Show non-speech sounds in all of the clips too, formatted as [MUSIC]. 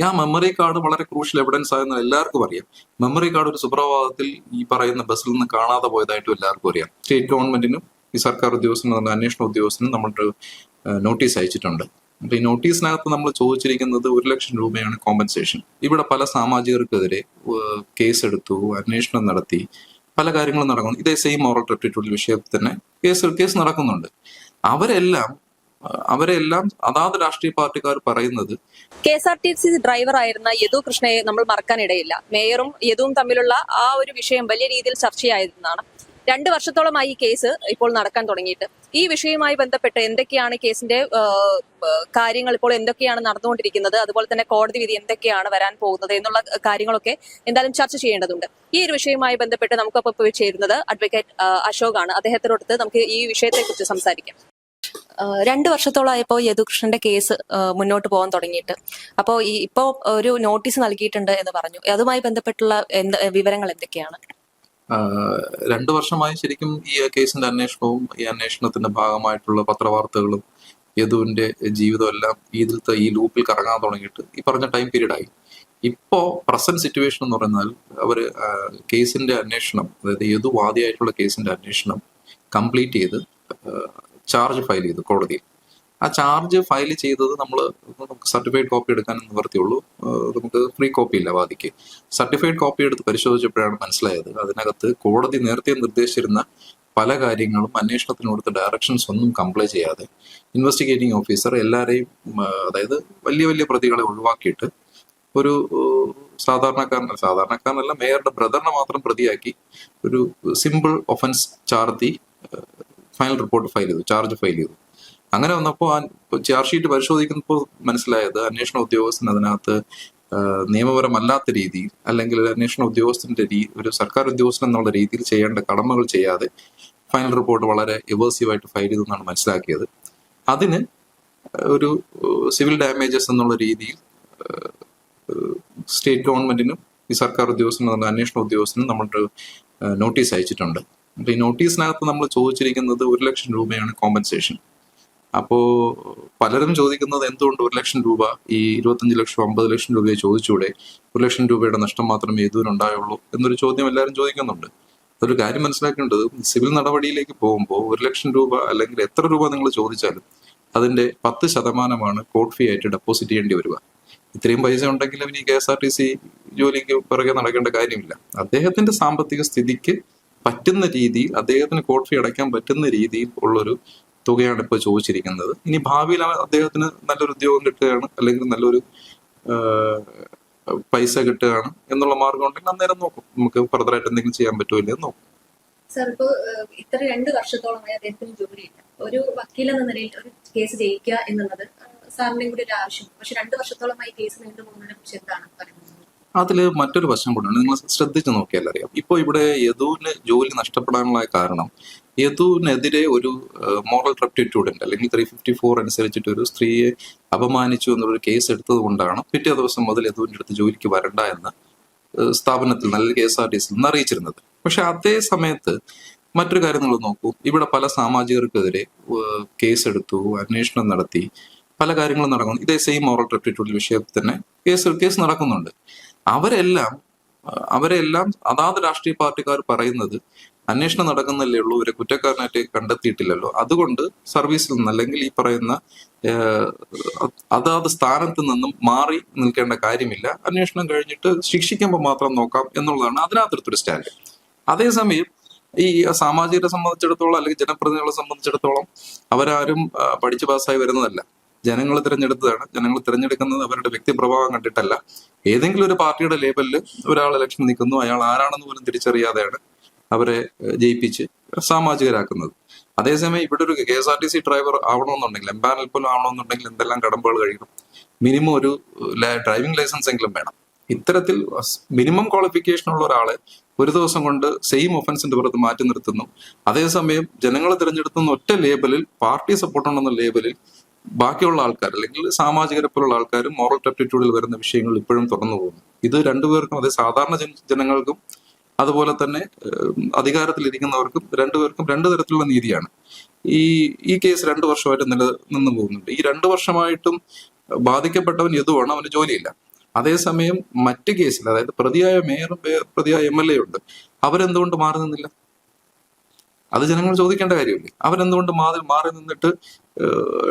ആ memory card വളരെ crucial evidence ആയെന്ന് എല്ലാവർക്കും അറിയാം. മെമ്മറി കാർഡ് ഒരു സുപ്രഭാതത്തിൽ ഈ പറയുന്ന ബസ്സിൽ നിന്ന് കാണാതെ പോയതായിട്ടും എല്ലാവർക്കും അറിയാം. സ്റ്റേറ്റ് ഗവൺമെന്റിനും ഈ സർക്കാർ ഉദ്യോഗസ്ഥനും അന്വേഷണ ഉദ്യോഗസ്ഥനും നമ്മളൊരു നോട്ടീസ് അയച്ചിട്ടുണ്ട്. അപ്പൊ ഈ നോട്ടീസിനകത്ത് നമ്മൾ ചോദിച്ചിരിക്കുന്നത് ഒരു ലക്ഷം രൂപയാണ് കോമ്പൻസേഷൻ ഇവിടെ പല സാമാജികർക്കെതിരെ കേസ് കേസെടുത്തു അന്വേഷണം നടത്തി പല കാര്യങ്ങളും നടക്കുന്നു. ഇതേ സെയിം മോറൽ ട്രിബ്യൂട്ടൽ വിഷയത്തിൽ തന്നെ കേസ് കേസ് നടക്കുന്നുണ്ട്. അവരെല്ലാം അവരെല്ലാം അതാത് രാഷ്ട്രീയ പാർട്ടിക്കാർ പറയുന്നത് K S R T C driver ആയിരുന്ന യദു കൃഷ്ണയെ നമ്മൾ മറക്കാനിടയില്ല. മേയറും യദുവും തമ്മിലുള്ള ആ ഒരു വിഷയം വലിയ രീതിയിൽ ചർച്ചയായിരുന്നതാണ് രണ്ട് വർഷത്തോളമായി ഈ കേസ് ഇപ്പോൾ നടക്കാൻ തുടങ്ങിയിട്ട്. ഈ വിഷയവുമായി ബന്ധപ്പെട്ട് എന്തൊക്കെയാണ് കേസിന്റെ കാര്യങ്ങൾ ഇപ്പോൾ എന്തൊക്കെയാണ് നടന്നുകൊണ്ടിരിക്കുന്നത് അതുപോലെ തന്നെ കോടതി വിധി എന്തൊക്കെയാണ് വരാൻ പോകുന്നത് എന്നുള്ള കാര്യങ്ങളൊക്കെ എന്തായാലും ചർച്ച ചെയ്യേണ്ടതുണ്ട്. ഈ ഒരു വിഷയവുമായി ബന്ധപ്പെട്ട് നമുക്കൊപ്പം ചേരുന്നത് അഡ്വക്കേറ്റ് അശോകാണ്. അദ്ദേഹത്തിനോടത്ത് നമുക്ക് ഈ വിഷയത്തെക്കുറിച്ച് സംസാരിക്കാം. രണ്ട് വർഷത്തോളമായപ്പോൾ യദുകൃഷ്ണന്റെ കേസ് മുന്നോട്ട് പോകാൻ തുടങ്ങിയിട്ട്. അപ്പോൾ ഈ ഇപ്പോൾ ഒരു നോട്ടീസ് നൽകിയിട്ടുണ്ട് എന്ന് പറഞ്ഞു. അതുമായി ബന്ധപ്പെട്ടുള്ള എന്ത് വിവരങ്ങൾ എന്തൊക്കെയാണ്? രണ്ടു വർഷമായി ശരിക്കും ഈ കേസിന്റെ അന്വേഷണവും ഈ അന്വേഷണത്തിന്റെ ഭാഗമായിട്ടുള്ള പത്രവാർത്തകളും യദുവിന്റെ ജീവിതം എല്ലാം ഇതിലത്തെ ഈ ലൂപ്പിൽ കറങ്ങാൻ തുടങ്ങിയിട്ട് ഈ പറഞ്ഞ ടൈം പീരീഡ് ആയി. ഇപ്പോ പ്രസന്റ് സിറ്റുവേഷൻ എന്ന് പറഞ്ഞാൽ അവർ കേസിന്റെ അന്വേഷണം അതായത് യദു വാദിയായിട്ടുള്ള കേസിന്റെ അന്വേഷണം കംപ്ലീറ്റ് ചെയ്ത് ചാർജ് ഫയൽ ചെയ്തു കോടതിയിൽ. ആ ചാർജ് ഫയൽ ചെയ്തത് നമ്മൾ നമുക്ക് സർട്ടിഫൈഡ് കോപ്പി എടുക്കാൻ നിവർത്തിയുള്ളൂ നമുക്ക് ഫ്രീ കോപ്പി ഇല്ല വാദിക്ക്. സർട്ടിഫൈഡ് കോപ്പി എടുത്ത് പരിശോധിച്ചപ്പോഴാണ് മനസ്സിലായത്. അതിനകത്ത് കോടതി നേരത്തെ നിർദ്ദേശിച്ചിരുന്ന പല കാര്യങ്ങളും അന്വേഷണത്തിന് കൊടുത്ത ഡയറക്ഷൻസ് ഒന്നും കംപ്ലൈ ചെയ്യാതെ ഇൻവെസ്റ്റിഗേറ്റിംഗ് ഓഫീസർ എല്ലാവരെയും അതായത് വലിയ വലിയ പ്രതികളെ ഒഴിവാക്കിയിട്ട് ഒരു സാധാരണക്കാരനെ സാധാരണക്കാരനല്ല മേയറുടെ ബ്രദറിനെ മാത്രം പ്രതിയാക്കി ഒരു സിമ്പിൾ ഒഫൻസ് ചാർത്തി ഫൈനൽ റിപ്പോർട്ട് ഫയൽ ചെയ്തു ചാർജ് ഫയൽ ചെയ്തു. അങ്ങനെ വന്നപ്പോൾ ആ ചാർജ് ഷീറ്റ് പരിശോധിക്കുന്നപ്പോൾ മനസ്സിലായത് അന്വേഷണ ഉദ്യോഗസ്ഥൻ അതിനകത്ത് നിയമപരമല്ലാത്ത രീതിയിൽ അല്ലെങ്കിൽ അന്വേഷണ ഉദ്യോഗസ്ഥന്റെ രീതി ഒരു സർക്കാർ ഉദ്യോഗസ്ഥൻ എന്നുള്ള രീതിയിൽ ചെയ്യേണ്ട കടമകൾ ചെയ്യാതെ ഫൈനൽ റിപ്പോർട്ട് വളരെ എവേഴ്സീവായിട്ട് ഫയൽ ചെയ്തു എന്നാണ് മനസ്സിലാക്കിയത്. അതിന് ഒരു സിവിൽ ഡാമേജസ് എന്നുള്ള രീതിയിൽ സ്റ്റേറ്റ് ഗവൺമെന്റിനും ഈ സർക്കാർ ഉദ്യോഗസ്ഥനും അന്വേഷണ ഉദ്യോഗസ്ഥനും നമ്മളൊരു നോട്ടീസ് അയച്ചിട്ടുണ്ട്. അപ്പൊ ഈ നോട്ടീസിനകത്ത് നമ്മൾ ചോദിച്ചിരിക്കുന്നത് ഒരു ലക്ഷം രൂപയാണ് കോമ്പൻസേഷൻ അപ്പോ പലരും ചോദിക്കുന്നത് എന്തുകൊണ്ട് ഒരു ലക്ഷം രൂപ ഈ ഇരുപത്തഞ്ച് ലക്ഷം അമ്പത് ലക്ഷം രൂപയെ ചോദിച്ചൂടെ? ഒരു ലക്ഷം രൂപയുടെ നഷ്ടം മാത്രമേ ഇതുവരുണ്ടായുള്ളൂ എന്നൊരു ചോദ്യം എല്ലാവരും ചോദിക്കുന്നുണ്ട്. ഒരു കാര്യം മനസ്സിലാക്കേണ്ടത് സിവിൽ നടപടിയിലേക്ക് പോകുമ്പോൾ ഒരു ലക്ഷം രൂപ അല്ലെങ്കിൽ എത്ര രൂപ നിങ്ങൾ ചോദിച്ചാലും അതിന്റെ പത്ത് ശതമാനമാണ് കോർട്ട് ഫീ ആയിട്ട് ഡെപ്പോസിറ്റ് ചെയ്യേണ്ടി വരിക. ഇത്രയും പൈസ ഉണ്ടെങ്കിൽ അവന് ഈ K S R T C ജോലിക്ക് പിറകെ നടക്കേണ്ട കാര്യമില്ല. അദ്ദേഹത്തിന്റെ സാമ്പത്തിക സ്ഥിതിക്ക് പറ്റുന്ന രീതിയിൽ അദ്ദേഹത്തിന് കോർട്ട് ഫീ അടയ്ക്കാൻ പറ്റുന്ന രീതിയിൽ ഉള്ളൊരു തുകയാണ് ഇപ്പോൾ ചോദിച്ചിരിക്കുന്നത്. ഇനി ഭാവിയിൽ അദ്ദേഹത്തിന് നല്ലൊരു ഉദ്യോഗം കിട്ടുകയാണ് അല്ലെങ്കിൽ നല്ലൊരു പൈസ കിട്ടുകയാണ് എന്നുള്ള മാർഗം ഉണ്ടെങ്കിൽ അന്നേരം നോക്കും. നമുക്ക് ഫർദറായിട്ട് എന്തെങ്കിലും ചെയ്യാൻ പറ്റുമോ നോക്കും. സാർ ഇപ്പോ ഇത്ര രണ്ട് വർഷത്തോളമായി അദ്ദേഹത്തിന് ജോലിയില്ല ഒരു വക്കീൽ എന്ന നിലയിൽ ഒരു കേസ് ജയിക്കുക എന്നുള്ളത് സാറിന്റെയും കൂടി ഒരു ആവശ്യം പക്ഷെ രണ്ട് വർഷത്തോളമായി കേസ് നീണ്ടുപോകുന്നതിനെ കുറിച്ച് എന്താണ് പറയുന്നത്? അതിൽ മറ്റൊരു വശം കൂടെയാണ് നിങ്ങൾ ശ്രദ്ധിച്ച് നോക്കിയാൽ അറിയാം. ഇപ്പോൾ ഇവിടെ യദുവിന് ജോലി നഷ്ടപ്പെടാനുള്ള കാരണം യദുവിനെതിരെ ഒരു മോറൽ റെപ്റ്റിറ്റ്യൂഡിന്റെ അല്ലെങ്കിൽ ത്രീ ഫിഫ്റ്റി ഫോർ അനുസരിച്ചിട്ട് ഒരു സ്ത്രീയെ അപമാനിച്ചു എന്നൊരു കേസ് എടുത്തത് കൊണ്ടാണ് പിറ്റേ ദിവസം മുതൽ യദുവിന്റെ അടുത്ത് ജോലിക്ക് വരണ്ട എന്ന് സ്ഥാപനത്തിൽ നല്ല കെ എസ് ആർ ടി സിയിൽ നിന്ന് അറിയിച്ചിരുന്നത്. പക്ഷെ അതേ സമയത്ത് മറ്റൊരു കാര്യം നിങ്ങൾ നോക്കൂ. ഇവിടെ പല സാമാജികർക്കെതിരെ കേസ് കേസെടുത്തു അന്വേഷണം നടത്തി പല കാര്യങ്ങളും നടക്കുന്നു. ഇതേ സെയിം മോറൽ റെപ്റ്റിറ്റ്യൂഡിൽ വിഷയത്തിൽ തന്നെ കേസ് കേസ് നടക്കുന്നുണ്ട്. അവരെല്ലാം അവരെല്ലാം അതാത് രാഷ്ട്രീയ പാർട്ടിക്കാർ പറയുന്നത് അന്വേഷണം നടക്കുന്നല്ലേ ഉള്ളൂ ഇവരെ കുറ്റക്കാരനായിട്ട് കണ്ടെത്തിയിട്ടില്ലല്ലോ. അതുകൊണ്ട് സർവീസിൽ നിന്ന് അല്ലെങ്കിൽ ഈ പറയുന്ന അതാത് സ്ഥാനത്ത് നിന്നും മാറി നിൽക്കേണ്ട കാര്യമില്ല. അന്വേഷണം കഴിഞ്ഞിട്ട് ശിക്ഷിക്കുമ്പോൾ മാത്രം നോക്കാം എന്നുള്ളതാണ് അതിനകത്തൊരു സ്റ്റാൻഡ്. അതേസമയം ഈ സാമാജികരെ സംബന്ധിച്ചിടത്തോളം അല്ലെങ്കിൽ ജനപ്രതിനിധികളെ സംബന്ധിച്ചിടത്തോളം അവരാരും പഠിച്ച് പാസ്സായി വരുന്നതല്ല. ജനങ്ങൾ തിരഞ്ഞെടുത്തതാണ്. ജനങ്ങൾ തിരഞ്ഞെടുക്കുന്നത് അവരുടെ വ്യക്തിപ്രഭാവം കണ്ടിട്ടല്ല. ഏതെങ്കിലും ഒരു പാർട്ടിയുടെ ലേബലിൽ ഒരാൾ ഇലക്ഷൻ നിൽക്കുന്നു അയാൾ ആരാണെന്ന് പോലും തിരിച്ചറിയാതെയാണ് അവരെ ജയിപ്പിച്ച് സാമാജികരാക്കുന്നത്. അതേസമയം ഇവിടെ ഒരു K S R T C driver ആവണമെന്നുണ്ടെങ്കിൽ empanel പോലും ആവണമെന്നുണ്ടെങ്കിൽ എന്തെല്ലാം കടമ്പകൾ കഴിയണം? മിനിമം ഒരു ഡ്രൈവിംഗ് ലൈസൻസ് എങ്കിലും വേണം. ഇത്തരത്തിൽ മിനിമം ക്വാളിഫിക്കേഷൻ ഉള്ള ഒരാളെ ഒരു ദിവസം കൊണ്ട് സെയിം ഒഫൻസിന്റെ പുറത്ത് മാറ്റി നിർത്തുന്നു. അതേസമയം ജനങ്ങളെ തിരഞ്ഞെടുത്തുന്ന ഒറ്റ ലേബലിൽ പാർട്ടി സപ്പോർട്ട് ഉണ്ടെന്ന ലേബലിൽ ബാക്കിയുള്ള ആൾക്കാർ അല്ലെങ്കിൽ സാമാജികരെ പോലുള്ള ആൾക്കാർ മോറൽ ടെപ്റ്റിറ്റ്യൂഡിൽ വരുന്ന വിഷയങ്ങൾ ഇപ്പോഴും തുറന്നു പോകുന്നു. ഇത് രണ്ടുപേർക്കും അതെ സാധാരണ ജന- ജനങ്ങൾക്കും അതുപോലെ തന്നെ അധികാരത്തിലിരിക്കുന്നവർക്കും രണ്ടുപേർക്കും രണ്ടു തരത്തിലുള്ള നീതിയാണ്. ഈ ഈ കേസ് രണ്ടു വർഷമായിട്ട് നിലനിന്ന് പോകുന്നുണ്ട്. ഈ രണ്ടു വർഷമായിട്ടും ബാധിക്കപ്പെട്ടവൻ ഇതുവാണ് അവന് ജോലിയില്ല. അതേസമയം മറ്റ് കേസിൽ അതായത് പ്രതിയായ മേയറും പ്രതിയായ എം എൽ എ ഉണ്ട്. അവരെന്തുകൊണ്ട് മാറി നിന്നില്ല? അത് ജനങ്ങൾ ചോദിക്കേണ്ട കാര്യമില്ലേ. അവരെന്തുകൊണ്ട് മാറി മാറി നിന്നിട്ട്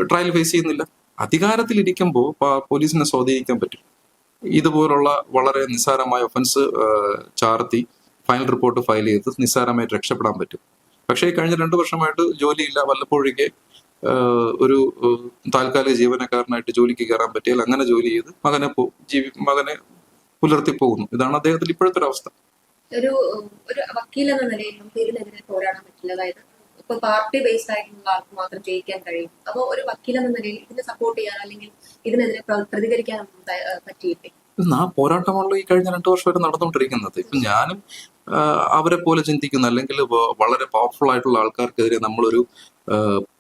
ട്രയൽ ഫേസ് ചെയ്യുന്നില്ല? അധികാരത്തിലിരിക്കുമ്പോൾ പോലീസിനെ സ്വാധീനിക്കാൻ പറ്റും. ഇതുപോലുള്ള വളരെ നിസ്സാരമായ ഒഫൻസ് ചാർത്തി ഫൈനൽ റിപ്പോർട്ട് ഫയൽ ചെയ്ത് നിസ്സാരമായിട്ട് രക്ഷപ്പെടാൻ പറ്റും. പക്ഷേ കഴിഞ്ഞ രണ്ടു വർഷമായിട്ട് ജോലിയില്ല. വല്ലപ്പോഴേക്ക് ഒരു താൽക്കാലിക ജീവനക്കാരനായിട്ട് ജോലിക്ക് കയറാൻ പറ്റിയാൽ അങ്ങനെ ജോലി ചെയ്ത് മകനെ പോ- ജീവി മകനെ പുലർത്തി പോകുന്നു. ഇതാണ് അദ്ദേഹത്തിന്റെ ഇപ്പോഴത്തെ ഒരു അവസ്ഥ. ഒരു ഒരു വക്കീൽ എന്ന നിലയിൽ നമുക്ക് ഇതിനെതിരെ പോരാടാൻ പറ്റില്ല. അതായത് ഇപ്പൊ പാർട്ടി ബേസ്ഡ് ആയിട്ടുള്ള ആൾക്ക് മാത്രം ജയിക്കാൻ കഴിയും. അപ്പോൾ ഒരു വക്കീൽ എന്ന നിലയിൽ ഇതിനെ സപ്പോർട്ട് ചെയ്യാൻ അല്ലെങ്കിൽ ഇതിനെതിരെ പ്രതികരിക്കാൻ പറ്റിയിട്ടേ ആ പോരാട്ടമാണല്ലോ ഈ കഴിഞ്ഞ രണ്ടു വർഷം വരെ നടന്നുകൊണ്ടിരിക്കുന്നത്. ഇപ്പൊ ഞാനും അവരെ പോലെ ചിന്തിക്കുന്ന അല്ലെങ്കിൽ വളരെ പവർഫുൾ ആയിട്ടുള്ള ആൾക്കാർക്കെതിരെ നമ്മളൊരു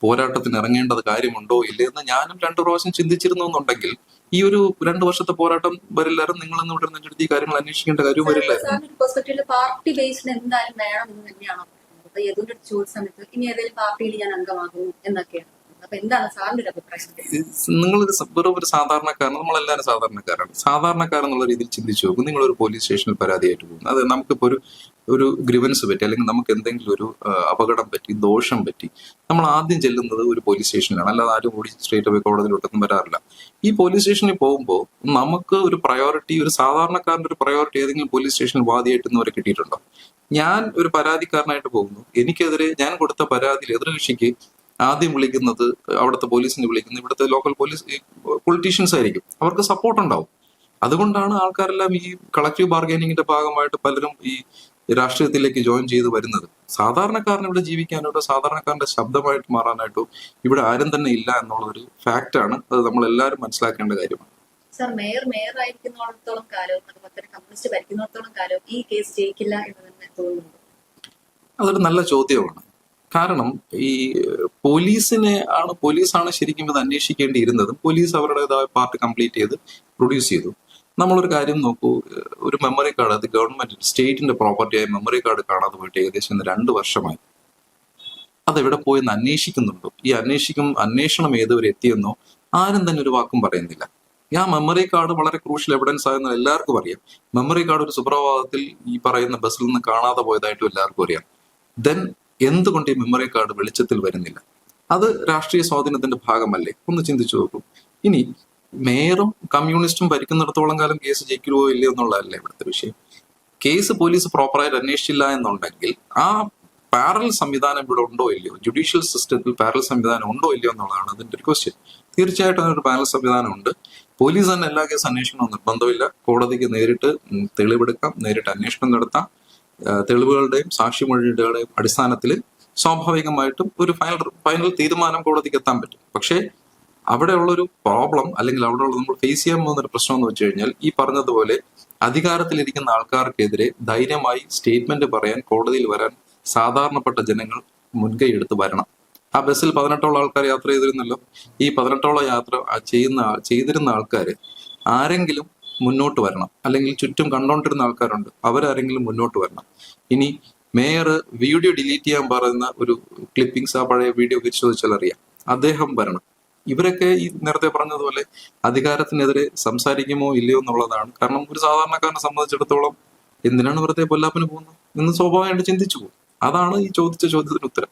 പോരാട്ടത്തിന് ഇറങ്ങേണ്ടത് കാര്യമുണ്ടോ ഇല്ലേ എന്ന് ഞാനും രണ്ടു പ്രാവശ്യം ചിന്തിച്ചിരുന്നു എന്നുണ്ടെങ്കിൽ ഈ ഒരു രണ്ടു വർഷത്തെ പോരാട്ടം വരില്ലായിരുന്നു. നിങ്ങളെന്ന് ഇവിടെ നിന്നെടുത്ത് ഈ കാര്യങ്ങൾ അന്വേഷിക്കേണ്ട കാര്യവും വരില്ല. പാർട്ടി ബേസ്ഡ് എന്തായാലും വേണം എന്ന് തന്നെയാണ്. ചോദിച്ച സമയത്ത് ഇനി ഏതെങ്കിലും പാർട്ടിയിൽ ഞാൻ അംഗമാകുന്നു എന്നൊക്കെയാണ്. എന്താണ് നിങ്ങളൊരു വെറും ഒരു സാധാരണക്കാരൻ നമ്മളെല്ലാവരും സാധാരണക്കാരാണ്. സാധാരണക്കാരൻ എന്നുള്ള രീതിയിൽ ചിന്തിച്ചു നോക്കും ഒരു പോലീസ് സ്റ്റേഷനിൽ പരാതിയായിട്ട് പോകും അത് നമുക്കിപ്പോൾ ഒരു ഒരു ഗ്രിവൻസ് പറ്റി അല്ലെങ്കിൽ നമുക്ക് എന്തെങ്കിലും ഒരു അപകടം പറ്റി ദോഷം പറ്റി നമ്മൾ ആദ്യം ചെല്ലുന്നത് ഒരു പോലീസ് സ്റ്റേഷനിലാണ്. അല്ലാതെ ആരും കൂടി സ്ട്രേറ്റ് അവേ കോടതിയിലോട്ടൊന്നും വരാറില്ല. ഈ പോലീസ് സ്റ്റേഷനിൽ പോകുമ്പോൾ നമുക്ക് ഒരു പ്രയോറിറ്റി ഒരു സാധാരണക്കാരന്റെ ഒരു പ്രയോറിറ്റി ഏതെങ്കിലും പോലീസ് സ്റ്റേഷനിൽ വാദിയായിട്ട് അവരെ വരെ കിട്ടിയിട്ടുണ്ടോ? ഞാൻ ഒരു പരാതിക്കാരനായിട്ട് പോകുന്നു. എനിക്കെതിരെ ഞാൻ കൊടുത്ത പരാതിയിൽ എതിർകക്ഷിക്ക് ആദ്യം വിളിക്കുന്നത് അവിടുത്തെ പോലീസിനെ വിളിക്കുന്നത് ഇവിടുത്തെ ലോക്കൽ പോലീസ് പൊളിറ്റീഷ്യൻസ് ആയിരിക്കും. അവർക്ക് സപ്പോർട്ട് ഉണ്ടാവും. അതുകൊണ്ടാണ് ആൾക്കാരെല്ലാം ഈ കളക്റ്റീവ് ബാർഗൈനിങ്ങിന്റെ ഭാഗമായിട്ട് പലരും ഈ രാഷ്ട്രീയത്തിലേക്ക് ജോയിൻ ചെയ്ത് വരുന്നത്. സാധാരണക്കാരന് ഇവിടെ ജീവിക്കാനായിട്ടോ സാധാരണക്കാരന്റെ ശബ്ദമായിട്ട് മാറാനായിട്ടോ ഇവിടെ ആരും തന്നെ ഇല്ല എന്നുള്ള ഒരു ഫാക്റ്റാണ് അത് നമ്മൾ എല്ലാവരും മനസ്സിലാക്കേണ്ട കാര്യമാണ്. സർ മേയർ മേയർ ആയിരിക്കുന്നിടത്തോളം കാലവും അതുപോലെ തന്നെ കമ്മ്യൂണിസ്റ്റ് ഭരിക്കുന്നിടത്തോളം കാലവും ഈ കേസ് ജയിക്കില്ല എന്ന് തന്നെ തോന്നുന്നു അതൊരു നല്ല ചോദ്യമാണ്. കാരണം ഈ പോലീസിനെ ആണ് പോലീസാണ് ശരിക്കും ഇത് അന്വേഷിക്കേണ്ടിയിരുന്നതും പോലീസ് അവരുടേതായ പാർട്ട് കംപ്ലീറ്റ് ചെയ്ത് പ്രൊഡ്യൂസ് ചെയ്തു. നമ്മളൊരു കാര്യം നോക്കൂ ഒരു മെമ്മറി കാർഡ് അത് ഗവൺമെന്റ് സ്റ്റേറ്റിന്റെ പ്രോപ്പർട്ടിയായ മെമ്മറി കാർഡ് കാണാതെ പോയിട്ട് ഏകദേശം രണ്ട് വർഷമായി. അതെവിടെ പോയെന്ന് അന്വേഷിക്കുന്നുണ്ടോ? ഈ അന്വേഷിക്കും അന്വേഷണം ഏതുവരെ എത്തിയെന്നോ ആരും തന്നെ ഒരു വാക്കും പറയുന്നില്ല. ആ മെമ്മറി കാർഡ് വളരെ ക്രൂഷ്യൽ എവിഡൻസ് ആയെന്ന് എല്ലാവർക്കും അറിയാം. മെമ്മറി കാർഡ് ഒരു സുപ്രഭാതത്തിൽ ഈ പറയുന്ന ബസ്സിൽ നിന്ന് കാണാതെ പോയതായിട്ടും എല്ലാവർക്കും അറിയാം. ദെൻ എന്തുകൊണ്ട് ഈ മെമ്മറി കാർഡ് വെളിച്ചത്തിൽ വരുന്നില്ല? അത് രാഷ്ട്രീയ സ്വാധീനത്തിന്റെ ഭാഗമല്ലേ? ഒന്ന് ചിന്തിച്ചു നോക്കൂ. ഇനി മേയറും കമ്മ്യൂണിസ്റ്റും ഭരിക്കുന്നിടത്തോളം കാലം കേസ് ജയിക്കുമോ ഇല്ലയോ എന്നുള്ളതല്ല ഇവിടുത്തെ വിഷയം. കേസ് പോലീസ് പ്രോപ്പറായിട്ട് അന്വേഷിച്ചില്ല എന്നുണ്ടെങ്കിൽ ആ പാരൽ സംവിധാനം ഇവിടെ ഉണ്ടോ ഇല്ലയോ? ജുഡീഷ്യൽ സിസ്റ്റത്തിൽ പാരൽ സംവിധാനം ഉണ്ടോ ഇല്ലയോ എന്നുള്ളതാണ് അതിന്റെ ഒരു ക്വസ്റ്റ്യൻ തീർച്ചയായിട്ടും അതിനൊരു പാനൽ സംവിധാനം ഉണ്ട്. പോലീസ് തന്നെ എല്ലാ കേസ് അന്വേഷണവും നിർബന്ധമില്ല. കോടതിക്ക് നേരിട്ട് തെളിവെടുക്കാം നേരിട്ട് അന്വേഷണം നടത്താം. തെളിവുകളുടെയും സാക്ഷിമൊഴികളുടെയും അടിസ്ഥാനത്തിൽ സ്വാഭാവികമായിട്ടും ഒരു ഫൈനൽ ഫൈനൽ തീരുമാനം കോടതിക്ക് എത്താൻ പറ്റും. പക്ഷേ അവിടെയുള്ളൊരു പ്രോബ്ലം അല്ലെങ്കിൽ അവിടെയുള്ള നമ്മൾ ഫേസ് ചെയ്യാൻ പോകുന്ന ഒരു പ്രശ്നം എന്ന് വെച്ച് കഴിഞ്ഞാൽ ഈ പറഞ്ഞതുപോലെ അധികാരത്തിലിരിക്കുന്ന ആൾക്കാർക്കെതിരെ ധൈര്യമായി സ്റ്റേറ്റ്മെന്റ് പറയാൻ കോടതിയിൽ വരാൻ സാധാരണപ്പെട്ട ജനങ്ങൾ മുൻകൈ എടുത്ത് വരണം. ആ ബസ്സിൽ പതിനെട്ടോളം ആൾക്കാർ യാത്ര ചെയ്തിരുന്നല്ലോ. ഈ പതിനെട്ടോളം യാത്ര ചെയ്യുന്ന ചെയ്തിരുന്ന ആൾക്കാർ ആരെങ്കിലും മുന്നോട്ട് വരണം. അല്ലെങ്കിൽ ചുറ്റും കണ്ടോണ്ടിരുന്ന ആൾക്കാരുണ്ട്. അവരാരെങ്കിലും മുന്നോട്ട് വരണം. ഇനി മേയർ വീഡിയോ ഡിലീറ്റ് ചെയ്യാൻ പറയുന്ന ഒരു ക്ലിപ്പിംഗ്സ് ആ പഴയ വീഡിയോ പരിശോധിച്ചാൽ അറിയാം. അദ്ദേഹം വരണം. ഇവരൊക്കെ ഈ നേരത്തെ പറഞ്ഞതുപോലെ അധികാരത്തിനെതിരെ സംസാരിക്കുമോ ഇല്ലയോ എന്നുള്ളതാണ്. കാരണം ഒരു സാധാരണക്കാരനെ സംബന്ധിച്ചിടത്തോളം എന്തിനാണ് വെറുതെ പൊല്ലാപ്പിന് പോകുന്നത് എന്ന് സ്വാഭാവികമായിട്ട് ചിന്തിച്ചു പോകും. അതാണ് ഈ ചോദിച്ച ചോദ്യത്തിന് ഉത്തരം.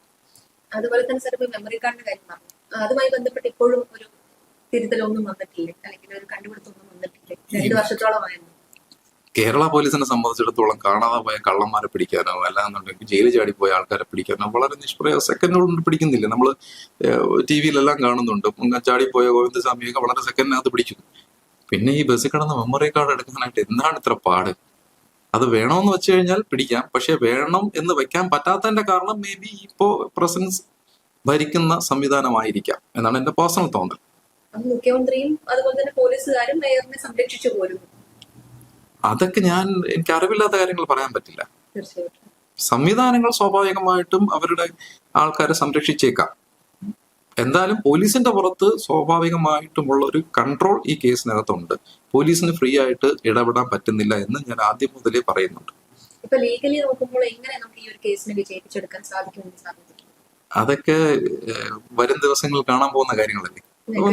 അതുപോലെ തന്നെ സാർ മെമ്മറി കാർഡിന്റെ കാര്യം പറഞ്ഞു. അതുമായി ബന്ധപ്പെട്ട് ഇപ്പോഴും ഒരു തിരുത്തലൊന്നും വന്നിട്ടില്ല. അല്ലെങ്കിൽ ഒരു കണ്ടുപിടുത്തമൊന്നും വന്നിട്ടില്ല. കേരള പോലീസിനെ സംബന്ധിച്ചിടത്തോളം കാണാതെ പോയ കള്ളന്മാരെ പിടിക്കാനോ അല്ലാന്നുണ്ടെങ്കിൽ ജയിലിൽ പോയ ആൾക്കാരെ പിടിക്കാനോ വളരെ നിഷ്പ്രയ സെക്കൻഡ് കൊണ്ട് പിടിക്കുന്നില്ല നമ്മൾ ടി വിയിലെല്ലാം കാണുന്നുണ്ട്. ചാടിപ്പോയ ഗോവിന്ദസ്വാമിയൊക്കെ വളരെ സെക്കൻഡിനകത്ത് പിടിക്കും. പിന്നെ ഈ ബസ്സിൽ കിടന്ന മെമ്മറി കാർഡ് എടുക്കാനായിട്ട് എന്താണ് ഇത്ര പാട്? അത് വേണമെന്ന് വെച്ച് കഴിഞ്ഞാൽ പിടിക്കാം. പക്ഷെ വേണം എന്ന് വെക്കാൻ പറ്റാത്തതിന്റെ കാരണം മേ ബി ഇപ്പോ പ്രസൻസ് ഭരിക്കുന്ന സംവിധാനമായിരിക്കാം. എന്നാണ് എന്റെ പേഴ്സണൽ തോന്നൽ. മുഖ്യമന്ത്രിയും അതുപോലെ തന്നെ പോലീസുകാരും മേയറിനെ സംരക്ഷിച്ചു പോരുന്നു. അതൊക്കെ ഞാൻ എനിക്ക് അറിവില്ലാത്ത കാര്യങ്ങൾ പറയാൻ പറ്റില്ല. സംവിധാനങ്ങൾ സ്വാഭാവികമായിട്ടും അവരുടെ ആൾക്കാരെ സംരക്ഷിച്ചേക്കാം. എന്തായാലും പോലീസിന്റെ പുറത്ത് സ്വാഭാവികമായിട്ടുമുള്ള ഒരു കൺട്രോൾ ഈ കേസിനകത്തുണ്ട്. പോലീസിന് ഫ്രീ ആയിട്ട് ഇടപെടാൻ പറ്റുന്നില്ല എന്ന് ഞാൻ ആദ്യം മുതലേ പറയുന്നുണ്ട്. ഇപ്പൊ ലീഗലി നോക്കുമ്പോൾ എങ്ങനെ നമുക്ക് ഈ ഒരു കേസിനെ വിജയിപ്പിച്ചെടുക്കാൻ സാധിക്കുമെന്ന് അതൊക്കെ വരും ദിവസങ്ങളിൽ കാണാൻ പോകുന്ന കാര്യങ്ങളല്ലേ?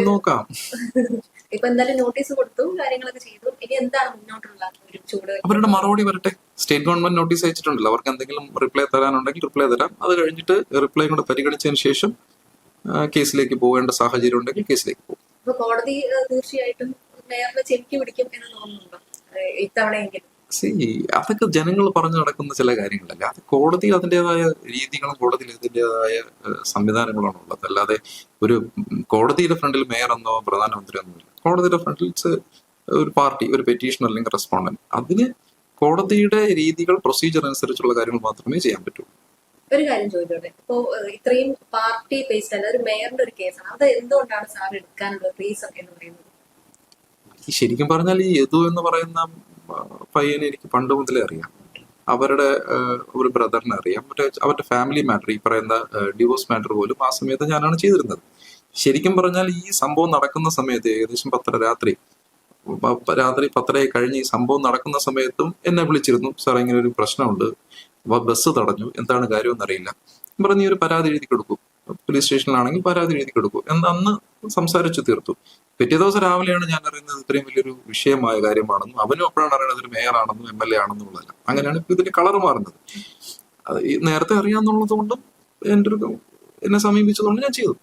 നോക്കാം. [LAUGHS] ഇപ്പൊ എന്തായാലും നോട്ടീസ് കൊടുത്തു കാര്യങ്ങളൊക്കെ ചെയ്തു. ഇനി എന്താണ് മുന്നോട്ടുള്ള ഒരു ചൂട് അവരുടെ മറുപടി വരട്ടെ. സ്റ്റേറ്റ് ഗവൺമെന്റ് നോട്ടീസ് അയച്ചിട്ടുണ്ടല്ലോ. അവർക്ക് എന്തെങ്കിലും റിപ്ലൈ തരാനുണ്ടെങ്കിൽ റിപ്ലൈ തരാം. അത് കഴിഞ്ഞിട്ട് റിപ്ലൈ കൂടെ പരിഗണിച്ചതിന് ശേഷം കേസിലേക്ക് പോകേണ്ട സാഹചര്യം ഉണ്ടെങ്കിൽ കേസിലേക്ക് പോകും. കോടതി തീർച്ചയായിട്ടും മേയറിനെ ചെവിക്ക് പിടിക്കും എന്ന് തോന്നുന്നുണ്ടോ? ഇത്തവണയെങ്കിലും? സി അതൊക്കെ ജനങ്ങൾ പറഞ്ഞു നടക്കുന്ന ചില കാര്യങ്ങളല്ല? അത് കോടതി അതിന്റെതായ രീതികളും കോടതിയിൽ ഇതിന്റെതായ സംവിധാനങ്ങളാണ് ഉള്ളത്. അല്ലാതെ ഒരു കോടതിയുടെ ഫ്രണ്ടിൽ മേയർ എന്നോ പ്രധാനമന്ത്രി എന്നോ ഇല്ല. കോടതിയുടെ ഫ്രണ്ടിൽ ഒരു പാർട്ടി ഒരു പെറ്റീഷൻ അല്ലെങ്കിൽ റെസ്പോണ്ടന്റ്. അതിന് കോടതിയുടെ രീതികൾ പ്രൊസീജിയർ അനുസരിച്ചുള്ള കാര്യങ്ങൾ മാത്രമേ ചെയ്യാൻ പറ്റൂ. ഒരു കാര്യം ചോദിച്ചോട്ടെ? ഇപ്പോ ഇത്രയും പാർട്ടി ബേസ്ഡ് അല്ല ഒരു മേയറിന്റെ ഒരു കേസാണ് അത് എന്തുകൊണ്ടാണ് സാർ എടുക്കാനുള്ള റീസൺ എന്ന് പറയുന്നത്? ശരിക്കും പറഞ്ഞാൽ ഈ യദു എന്ന് പറയുന്ന പയ്യനെ എനിക്ക് പണ്ട് മുതലേ അറിയാം. അവരുടെ ഒരു ബ്രദറിനെ അറിയാം. മറ്റേ അവരുടെ ഫാമിലി മാറ്റർ ഈ പറയുന്ന ഡിവോഴ്സ് മാറ്റർ പോലും ആ സമയത്ത് ഞാനാണ് ചെയ്തിരുന്നത്. ശരിക്കും പറഞ്ഞാൽ ഈ സംഭവം നടക്കുന്ന സമയത്ത് ഏകദേശം പത്തര രാത്രി രാത്രി പത്തര കഴിഞ്ഞ് ഈ സംഭവം നടക്കുന്ന സമയത്തും എന്നെ വിളിച്ചിരുന്നു. സാർ ഇങ്ങനെ ഒരു പ്രശ്നമുണ്ട്. ബസ് തടഞ്ഞു. എന്താണ് കാര്യമെന്ന് അറിയില്ല. ഞാൻ പറഞ്ഞു "നീ ഒരു പരാതി എഴുതി കൊടുക്കും. പോലീസ് സ്റ്റേഷനിലാണെങ്കിൽ പരാതി എഴുതി കൊടുക്കും. എന്ന് അന്ന് സംസാരിച്ചു തീർത്തു. പിറ്റേ ദിവസം രാവിലെയാണ് ഞാൻ അറിയുന്നത് ഇത്രയും വലിയൊരു വിഷയമായ കാര്യമാണെന്നും അവനും അപ്പോഴാണ് അറിയുന്നത് ഒരു മേയർ ആണെന്നും എം എൽ എ ആണെന്നും ഉള്ളതല്ല അങ്ങനെയാണ് ഇപ്പൊ ഇതിന്റെ കളർ മാറുന്നത്. അത് ഈ നേരത്തെ അറിയാന്നുള്ളത് കൊണ്ടും എന്റെ ഒരു എന്നെ സമീപിച്ചതുകൊണ്ട് ഞാൻ ചെയ്തു.